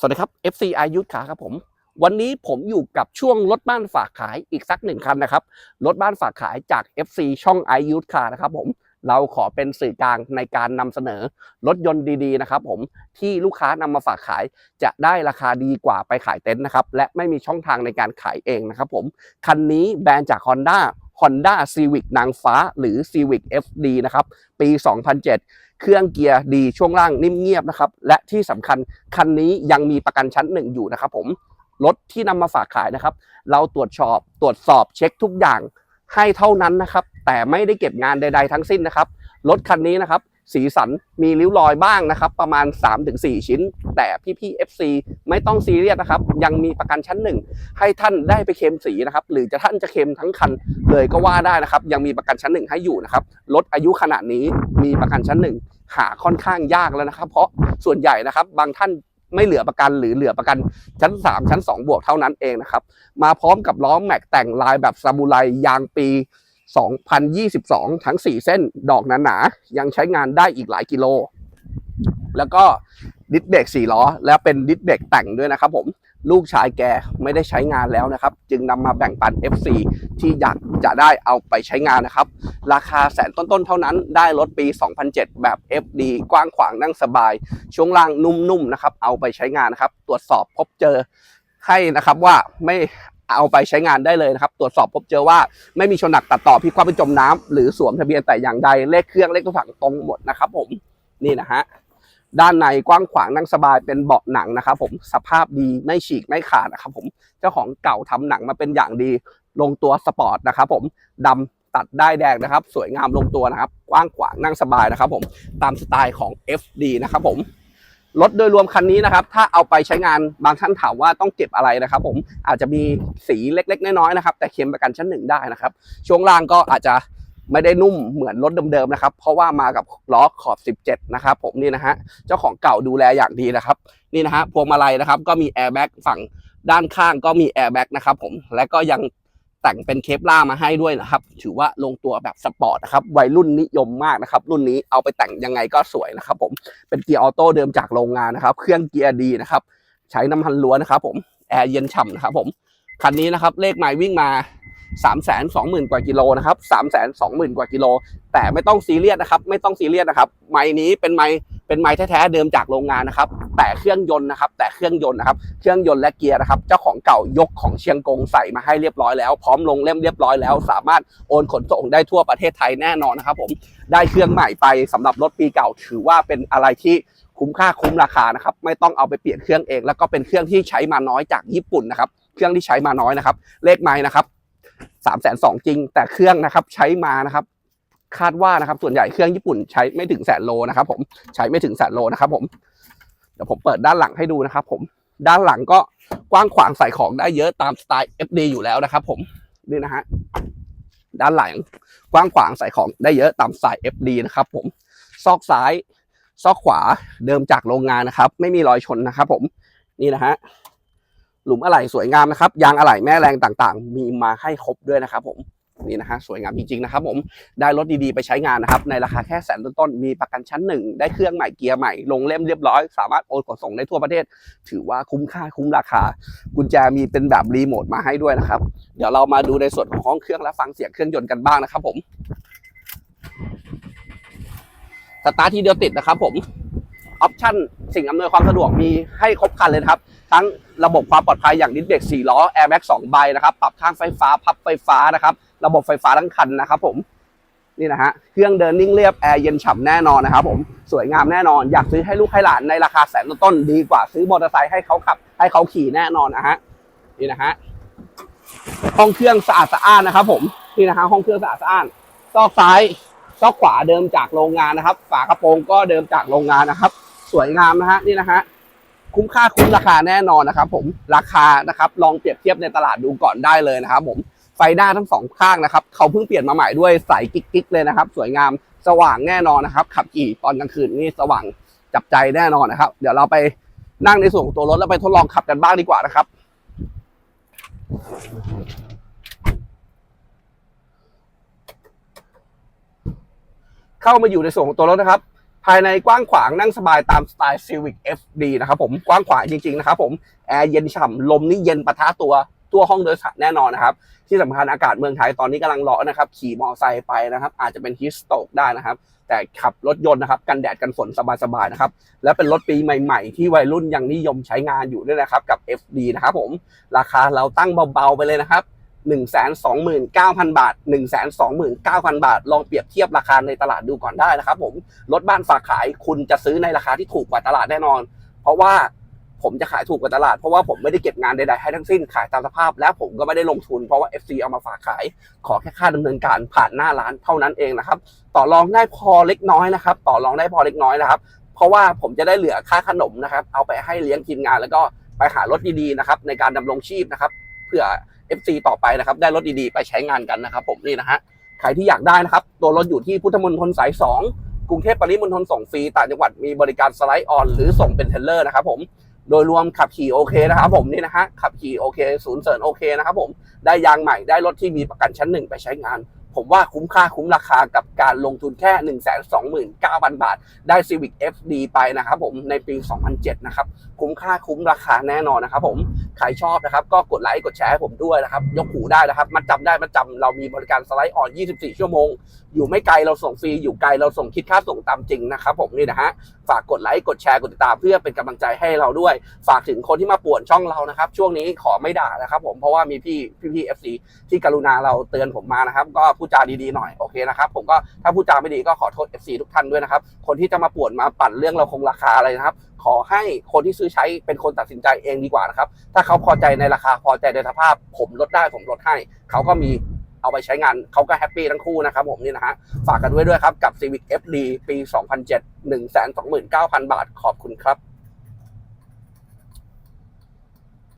สวัสดีครับ FC อายุทขาครับผม วันนี้ผมอยู่กับช่วงรถบ้านฝากขายอีกสักหนึ่งคันนะครับ รถบ้านฝากขายจาก FC ช่องอายุทขานะครับผม เราขอเป็นสื่อกลางในการนำเสนอรถยนต์ดีๆนะครับผมที่ลูกค้านำมาฝากขายจะได้ราคาดีกว่าไปขายเต็นท์นะครับ และไม่มีช่องทางในการขายเองนะครับผม คันนี้แบรนด์จาก Honda Honda Civic นางฟ้าหรือ Civic FD นะครับ ปี 2007 เครื่องเกียร์ดีช่วงล่างนิ่มเงียบนะครับ และที่สำคัญคันนี้ยังมีประกันชั้นหนึ่งอยู่นะครับผม รถที่นำมาฝากขายนะครับ เราตรวจสอบตรวจสอบเช็คทุกอย่างให้เท่านั้นนะครับ แต่ไม่ได้เก็บงานใด ๆ ทั้งสิ้นนะครับ รถคันนี้นะครับ สีสันมีริ้วรอยบ้างนะครับ ประมาณ 3-4 ชิ้น แต่พี่ๆ FC ไม่ต้องซีเรียสนะครับ ยังมีประกันชั้นหนึ่งให้ท่านได้ไปเค็มสีนะครับ หรือจะท่านจะเค็มทั้งคันเลยก็ว่าได้นะครับ ยังมีประกันชั้นหนึ่งให้อยู่นะครับรถอายุขนาดนี้มีประกันชั้นหนึ่งหาค่อนข้างยากแล้วนะครับ เพราะส่วนใหญ่นะครับบางท่านไม่เหลือประกันหรือเหลือประกันชั้น 3 ชั้น 2 บวกเท่านั้นเองนะครับ มาพร้อมกับล้อแม็กแต่งลายแบบซามูไรยางปี 2022 ทั้ง 4 เส้นดอกหนาๆยังใช้งานได้อีกหลายกิโล แล้วก็ดิสเบรก4ล้อ แล้วเป็นดิสเบรกแต่งด้วยนะครับผมลูกชายแกไม่ได้ใช้งานแล้วนะครับ จึงนำมาแบ่งปัน FC ที่อยากจะได้เอาไปใช้งานนะครับ ราคาแสนต้นๆเท่านั้นได้รถปี 2007 แบบ FD กว้างขวางนั่งสบาย ช่วงล่างนุ่มๆนะครับ เอาไปใช้งานนะครับ ตรวจสอบพบเจอให้นะครับว่าไม่ เอาไปใช้งานได้เลยนะครับ ตรวจสอบพบเจอว่าไม่มีชนหนักตัดต่อพิกคว่ำเป็นจมน้ำหรือสวมทะเบียนแต่อย่างใดเลขเครื่องเลขตัวถังตรงหมดนะครับผมนี่นะฮะด้านในกว้างขวางนั่งสบายเป็นเบาะหนังนะครับผมสภาพดีไม่ฉีกไม่ขาดนะครับผมเจ้าของเก่าทำหนังมาเป็นอย่างดี ลงตัวสปอร์ตนะครับผมดำตัดได้แดงนะครับ สวยงามลงตัวนะครับ กว้างขวางนั่งสบายนะครับผมตามสไตล์ของ FD นะครับผม รถโดยรวมคันนี้นะครับ ถ้าเอาไปใช้งานบางท่านถามว่าต้องเก็บอะไรนะครับ ผมอาจจะมีสีเล็ก ๆ น้อยๆนะครับ แต่เค็มประกันชั้นหนึ่งได้นะครับ ช่วงล่างก็อาจจะไม่ได้นุ่มเหมือนรถเดิมๆนะครับ เพราะว่ามากับล้อขอบ 17 นะครับ ผมนี่นะฮะเจ้าของเก่าดูแลอย่างดีนะครับ นี่นะฮะพวงมาลัยนะครับ ก็มีแอร์แบ็กฝั่งด้านข้างก็มีแอร์แบ็กนะครับ ผมและก็ยัง แต่งเป็นเคปล่ามาให้ด้วยนะครับ ถือว่าลงตัวแบบสปอร์ตนะครับ วัยรุ่นนิยมมากนะครับ รุ่นนี้เอาไปแต่งยังไงก็สวยนะครับ ผม เป็นเกียร์ออโต้เดิมจากโรงงานนะครับ เครื่องเกียร์ดีนะครับ ใช้น้ำมันล้วนนะครับ ผม แอร์เย็นฉ่ำนะครับ ผม คันนี้นะครับ เลขไมล์วิ่งมา 3 2 0 0 0 0 กว่ากิโลนะครับ3 2 0 0 0 0 กว่ากิโล แต่ไม่ต้องซีเรียสนะครับ ไม่ต้องซีเรียสนะครับ ไม้นี้เป็นไม้เป็นไม้แท้ๆเดิมจากโรงงานนะครับ แต่เครื่องยนต์นะครับ แต่เครื่องยนต์นะครับ เครื่องยนต์และเกียร์นะครับ เจ้าของเก่ายกของเชียงกงใส่มาให้เรียบร้อยแล้ว พร้อมลงเล่มเรียบร้อยแล้ว สามารถโอนขนส่งได้ทั่วประเทศไทยแน่นอนนะครับ ผม ได้เครื่องใหม่ไปสำหรับรถปีเก่า ถือว่าเป็นอะไรที่คุ้มค่าคุ้มราคานะครับ ไม่ต้องเอาไปเปลี่ยนเครื่องเอง แล้วก็เป็นเครื่องที่ใช้มาน้อยจากญี่ปุ่นนะครับ เครื่องที่ใช้มาน้อยนะครับ เลขไม้นะครับ สามแสนสองจริง แต่เครื่องนะครับใช้มานะครับ คาดว่านะครับ ส่วนใหญ่เครื่องญี่ปุ่นใช้ไม่ถึงแสนโลนะครับ ผมใช้ไม่ถึงแสนโลนะครับ ผมเดี๋ยวผมเปิดด้านหลังให้ดูนะครับ ผมด้านหลังก็กว้างขวางใส่ของได้เยอะตามสไตล์ FD อยู่แล้วนะครับ ผมนี่นะฮะด้านหลังกว้างขวางใส่ของได้เยอะตามสไตล์ FD นะครับ ผมซอกซ้าย ซอกขวาเดิมจากโรงงานนะครับ ไม่มีรอยชนนะครับ ผมนี่นะฮะ หลุมอะไหล่สวยงามนะครับ ยางอะไหล่แม่แรงต่างๆ มีมาให้ครบด้วยนะครับผมนี่นะฮะสวยงามจริงๆนะครับผมได้รถดีๆไปใช้งานนะครับในราคาแค่แสนต้นๆมีประกันชั้นหนึ่งได้เครื่องใหม่เกียร์ใหม่ลงเล่มเรียบร้อย สามารถโอนขนส่งได้ทั่วประเทศ ถือว่าคุ้มค่าคุ้มราคา กุญแจมีเป็นแบบรีโมทมาให้ด้วยนะครับ เดี๋ยวเรามาดูในส่วนของห้องเครื่องและฟังเสียงเครื่องยนต์กันบ้างนะครับผมสตาร์ททีเดียวติดนะครับผม ออปชั่นสิ่งอำนวยความสะดวกมีให้ครบครันเลยนะครับ ทั้งระบบความปลอดภัยอย่างดิสเบรก4ล้อแอร์แบ็ก2ใบนะครับ ปรับข้างไฟฟ้าพับไฟฟ้านะครับ ระบบไฟฟ้าทั้งคันนะครับผมนี่นะฮะเครื่องเดินนิ่งเรียบแอร์เย็นฉ่ำแน่นอนนะครับผมสวยงามแน่นอนอยากซื้อให้ลูกให้หลานในราคาแสนต้นๆดีกว่าซื้อมอเตอร์ไซค์ให้เขาขับ ให้เขาขี่แน่นอนนะฮะนี่นะฮะห้องเครื่องสะอาดสะอ้านนะครับ ผมนี่นะฮะห้องเครื่องสะอาดสะอ้านซอกซ้ายซอกขวาเดิมจากโรงงานนะครับ ฝากระโปรงก็เดิมจากโรงงานนะครับ สวยงามนะฮะนี่นะฮะคุ้มค่าคุ้มราคาแน่นอนนะครับผมราคานะครับลองเปรียบเทียบในตลาดดูก่อนได้เลยนะครับผมไฟหน้าทั้งสองข้างนะครับเขาเพิ่งเปลี่ยนมาใหม่ด้วยใสกิ๊กๆเลยนะครับ สวยงามสว่างแน่นอนนะครับ ขับขี่ตอนกลางคืนนี่สว่างจับใจแน่นอนนะครับ เดี๋ยวเราไปนั่งในส่วนของตัวรถแล้วไปทดลองขับกันบ้างดีกว่านะครับ เข้ามาอยู่ในส่วนของตัวรถนะครับ ภายในกว้างขวางนั่งสบายตามสไตล์ Civic FD นะครับผมกว้างขวางจริงๆนะครับผมแอร์เย็นฉ่ำลมนี่เย็นปะทะตัวตัวห้องโดยสารแน่นอนนะครับ ที่สำคัญอากาศเมืองไทยตอนนี้กำลังร้อนนะครับ ขี่มอเตอร์ไซค์ไปนะครับ อาจจะเป็นฮิสโตกได้นะครับ แต่ขับรถยนต์นะครับ กันแดดกันฝนสบายๆนะครับ และเป็นรถปีใหม่ๆ ที่วัยรุ่นยังนิยมใช้งานอยู่ด้วยนะครับ กับ FD นะครับผมราคาเราตั้งเบาๆไปเลยนะครับ 129,000 บาท 129,000 บาท ลองเปรียบเทียบราคาในตลาดดูก่อนได้นะครับผมรถบ้านฝากขายคุณจะซื้อในราคาที่ถูกกว่าตลาดแน่นอน เพราะว่าผมจะขายถูกกว่าตลาด เพราะว่าผมไม่ได้เก็บงานใดๆให้ทั้งสิ้นขายตามสภาพ และผมก็ไม่ได้ลงทุนเพราะว่า FC เอามาฝากขาย ขอแค่ค่าดำเนินการผ่านหน้าร้านเท่านั้นเองนะครับ ต่อรองได้พอเล็กน้อยนะครับ ต่อรองได้พอเล็กน้อยนะครับ เพราะว่าผมจะได้เหลือค่าขนมนะครับ เอาไปให้เลี้ยงทีมงานแล้วก็ไปหารถดีๆนะครับในการดำรงชีพนะครับ เพื่อ FC ต่อไปนะครับ ได้รถดีๆ ไปใช้งานกันนะครับ ผมนี่นะฮะใครที่อยากได้นะครับ ตัวรถอยู่ที่พุทธมณฑลสาย 2 กรุงเทพปริมณฑลส่งฟรีต่างจังหวัดมีบริการสไลด์ออน หรือส่งเป็นเทเลอร์นะครับผมโดยรวมขับขี่โอเคนะครับผมนี่นะฮะขับขี่โอเคศูนย์เสริญโอเคนะครับผมได้ยางใหม่ได้รถที่มีประกันชั้นหนึ่งไปใช้งาน ผมว่าคุ้มค่าคุ้มราคากับการลงทุนแค่ 1 2 9 0 0 0 บาท ได้ Civic FD ไปนะครับผมในปี 2007 นะครับ คุ้มค่าคุ้มราคาแน่นอนนะครับผม ใครชอบนะครับ ก็กดไลค์กดแชร์ให้ผมด้วยนะครับ ยกหูได้นะครับมาจำได้มาจำเรามีบริการสไลด์ออน 24 ชั่วโมง อยู่ไม่ไกลเราส่งฟรี อยู่ไกลเราส่งคิดค่าส่งตามจริงนะครับผมนี่นะฮะฝากกดไลค์กดแชร์กดติดตามเพื่อเป็นกำลังใจให้เราด้วย ฝากถึงคนที่มาป่วนช่องเรานะครับ ช่วงนี้ขอไม่ด่านะครับ ผมเพราะว่ามีพี่พี่พี่เอฟซีที่กรุณาเราเตือนผมมานะครับ ก็พูดจาดีๆหน่อยโอเคนะครับผมก็ถ้าพูดจาไม่ดีก็ขอโทษ FC ทุกท่านด้วยนะครับคนที่จะมาปวนมาปั่นเรื่องเราคงราคาอะไรนะครับ ขอให้คนที่ซื้อใช้เป็นคนตัดสินใจเองดีกว่านะครับถ้าเขาพอใจในราคาพอใจในสภาพ ผมลดได้ผมลดให้เขาก็มีเอาไปใช้งานเขาก็แฮปปี้ทั้งคู่นะครับผมนี่นะฮะฝากกันไว้ด้วยครับกับ Civic FD ปี 2007 129,000 บาทขอบคุณครับ